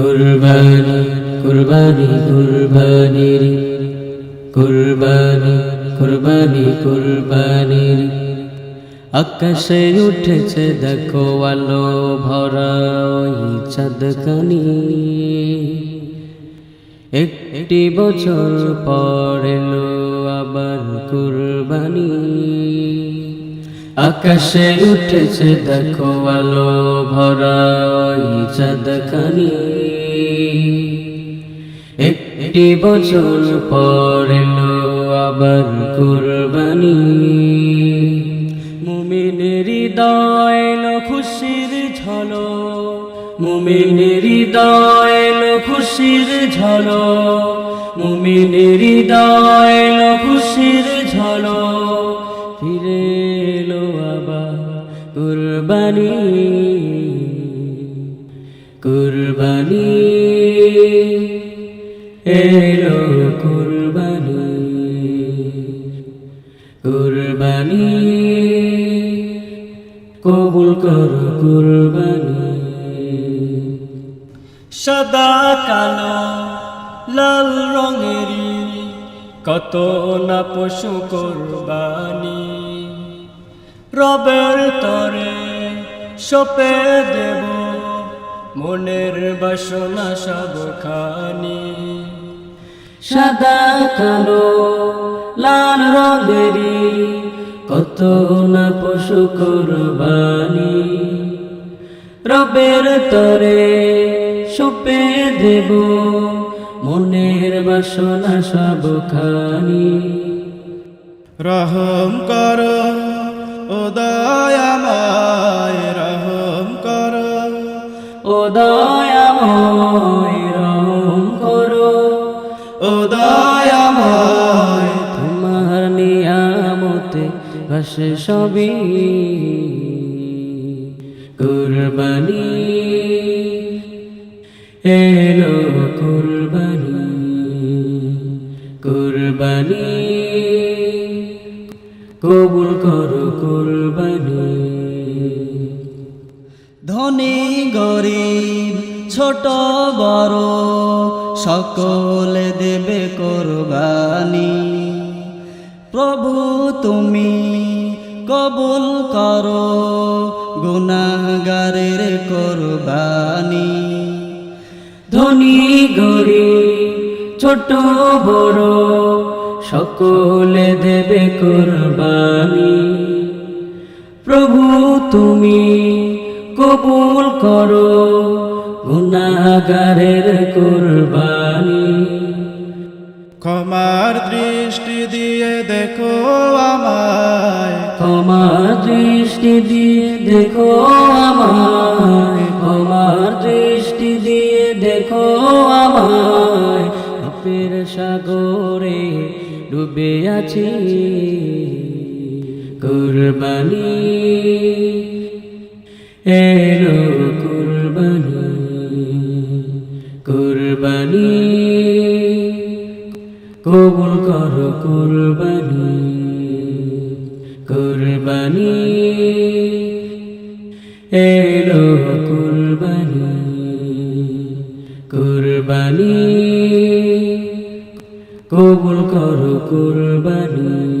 কুরবানি কুরবানি, কুরবানির, কুরবানি কুরবানি, কুরবানির। আকাশে উঠেছে দেখো আলো ভরা ওই চাঁদখানি। একটি বছর পর এলো আবার কুরবানি। আকাশে উঠেছে দেখো আলো ভরা ওই চাঁদখানি। একটি বছর পর এলো আবার কুরবানি। মুমিনের হৃদয় খুশির ঝলো মুমিনের হৃদয় এলো খুশির ঝলো মুমিনের হৃদয় খুশির ঝলো ফিরে এলো আবার কুরবানি। কুরবানি। এলো কুরবানি। কুরবানি। কবুল কর কুরবানি। সাদা, কালো, লাল রঙেরই কত না পশু কোরবানি। রবের তরে সপে দেব মনের বাসনা সব খানি সাদা কালো লাল রঙেরি কত না পশু কুরবানি। রবের তরে সুপে দেব মনের বাসনা সব খানি রহম কর ও দয়াময় কুরবানি এলো কুরবানি কুরবানি। কবুল করো কুরবানি। ধনী গরিব, ছোট, বড়, সকলে দেবে কোরবানি। প্রভু তুমি কবুল করো গুনাগারের কোরবানি। ধনী, গরিব, ছোট, বড়, সকলে দেবে কোরবানি। প্রভু তুমি কবুল করো গুনাগারের কোরবানি। ক্ষমার দৃষ্টি দিয়ে দেখো আমায়। ক্ষমার দৃষ্টি দিয়ে দেখো আমায়। ক্ষমার দৃষ্টি দিয়ে দেখো আমায়। পাপের সাগরে ডুবে আছি। কুরবানি। এলো কুরবানি কুরবানি। কবুল করো কুরবানি কুরবানি। এলো কুরবানি কুরবানি। কবুল করো কুরবানি।